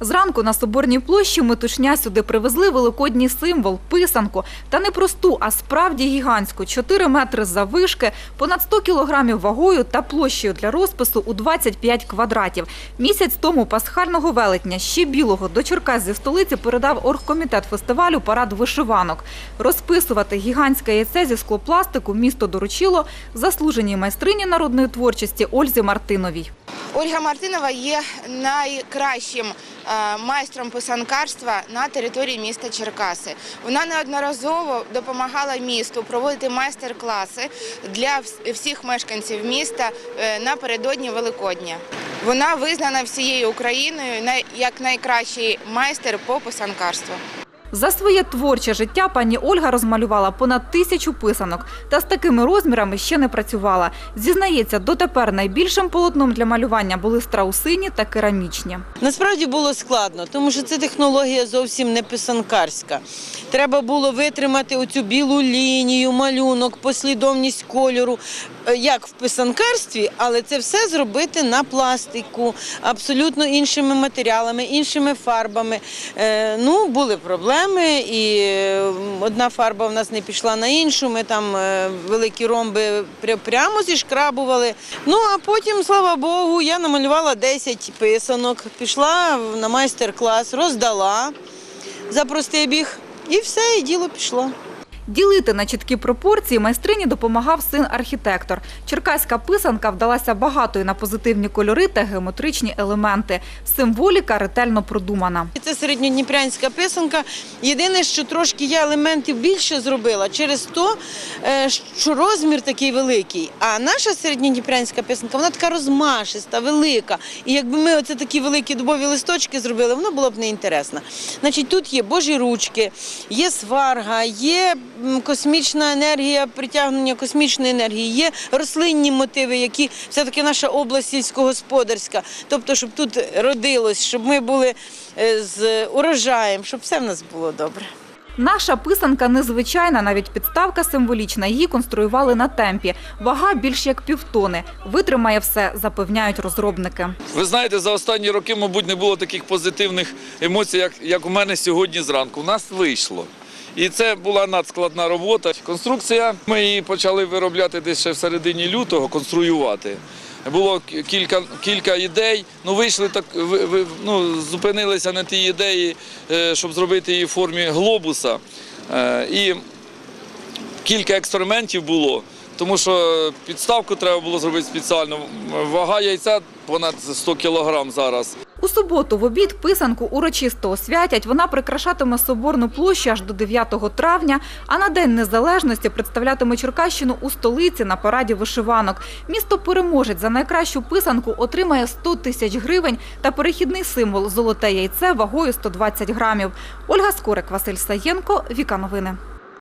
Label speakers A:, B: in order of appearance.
A: Зранку на Соборній площі метушня сюди привезли великодній символ – писанку. Та не просту, а справді гігантську – 4 метри заввишки, понад 100 кілограмів вагою та площею для розпису у 25 квадратів. Місяць тому пасхального велетня, ще білого, до Черкас зі столиці передав оргкомітет фестивалю «Парад вишиванок». Розписувати гігантське яйце зі склопластику місто доручило заслуженій майстрині народної творчості Ользі Мартиновій.
B: Ольга Мартинова є найкращим е, майстром писанкарства на території міста Черкаси. Вона неодноразово допомагала місту проводити майстер-класи для всіх мешканців міста е, напередодні Великодня. Вона визнана всією Україною як найкращий майстер по писанкарству.
A: За своє творче життя пані Ольга розмалювала понад тисячу писанок та з такими розмірами ще не працювала. Зізнається, дотепер найбільшим полотном для малювання були страусині та керамічні.
C: Насправді було складно, тому що це технологія зовсім не писанкарська. Треба було витримати оцю білу лінію, малюнок, послідовність кольору, е, як в писанкарстві, але це все зробити на пластику, абсолютно іншими матеріалами, іншими фарбами. Е, Ну, були проблеми, і е, одна фарба в нас не пішла на іншу. Ми там е, великі ромби пря- прямо зішкрабували. Ну а потім, слава Богу, я намалювала 10 писанок, пішла на майстер-клас, роздала за простий біг, і все, і діло пішло.
A: Ділити на чіткі пропорції майстрині допомагав син-архітектор. Черкаська писанка вдалася багатою на позитивні кольори та геометричні елементи. Символіка ретельно продумана.
C: Це середньодніпрянська писанка. Єдине, що трошки я елементів більше зробила через то, е, що розмір такий великий. А наша середньодніпрянська писанка, вона така розмашиста, велика. І якби ми оце такі великі дубові листочки зробили, воно було б неінтересно. Значить, тут є божі ручки, є сварга, є космічна енергія, притягнення космічної енергії, є рослинні мотиви, які все-таки наша область сільськогосподарська. Тобто, щоб тут родилось, щоб ми були е, з урожаєм, щоб все в нас було добре.
A: Наша писанка незвичайна, навіть підставка символічна. Її конструювали на темпі. Вага більш як півтони. Витримає все, запевняють розробники.
D: Ви знаєте, за останні роки, мабуть, не було таких позитивних емоцій, як, як у мене сьогодні зранку. У нас вийшло. І це була надскладна робота. Конструкція, ми її почали виробляти десь ще в середині лютого, конструювати. Було кілька, кілька ідей, ну вийшли так, ну, зупинилися на тій ідеї, е, щоб зробити її в формі глобуса. Е, І кілька експериментів було, тому що підставку треба було зробити спеціально. Вага яйця понад 100 кілограм зараз.
A: У суботу в обід писанку урочисто освятять. Вона прикрашатиме соборну площу аж до 9 травня, а на День Незалежності представлятиме Черкащину у столиці на параді вишиванок. Місто переможець за найкращу писанку отримає 100 тисяч гривень та перехідний символ золоте яйце вагою 120 грамів. Ольга Скорик, Василь Саєнко, Віка Новини.